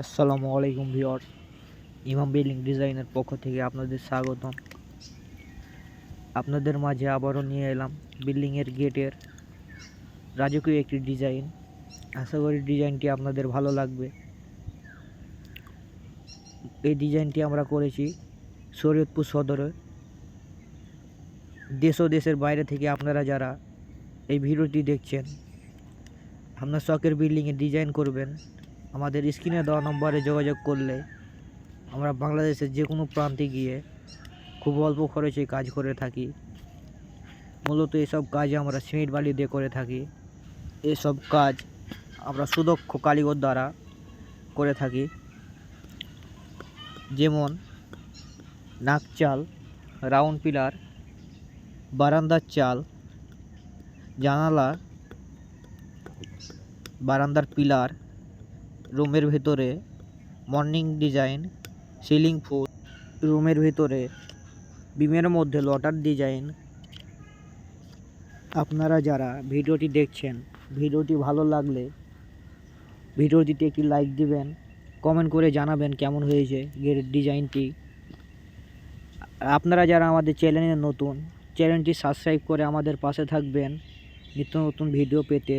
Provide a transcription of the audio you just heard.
আসসালামু আলাইকুম ভিওর ইমাম বিল্ডিং ডিজাইনের পক্ষ থেকে আপনাদের স্বাগতম। আপনাদের মাঝে আবারও নিয়ে এলাম বিল্ডিংয়ের গেটের রাজকীয় একটি ডিজাইন। আশা করি ডিজাইনটি আপনাদের ভালো লাগবে। এই ডিজাইনটি আমরা করেছি শরীয়তপুর সদরে। দেশ ও দেশের বাইরে থেকে আপনারা যারা এই ভিডিওটি দেখছেন, আপনার শখের বিল্ডিংয়ে ডিজাইন করবেন আমাদের স্ক্রিনে দেওয়া নম্বরে যোগাযোগ করলে আমরা বাংলাদেশের যে কোনো প্রান্তে গিয়ে খুব অল্প খরচে কাজ করে থাকি। মূলত এসব কাজ আমরা সিমেন্ট বালি দিয়ে করে থাকি। এসব কাজ আমরা সুদক্ষ কারিগর দ্বারা করে থাকি। যেমন নাক চাল, রাউন্ড পিলার, বারান্দার চাল জানালা বারান্দার পিলার রুমের ভিতরে মর্নিং ডিজাইন, সিলিং ফুল, রুমের ভিতরে বিমের মধ্যে লটার ডিজাইন। আপনারা যারা ভিডিওটি দেখছেন, ভিডিওটি ভালো লাগলে ভিডিওটিতে একটি লাইক দিবেন কমেন্ট করে জানাবেন কেমন হয়েছে গেটের ডিজাইনটি। আপনারা যারা আমাদের চ্যানেলে নতুন চ্যানেলটি সাবস্ক্রাইব করে আমাদের পাশে থাকবেন। নিত্য নতুন ভিডিও পেতে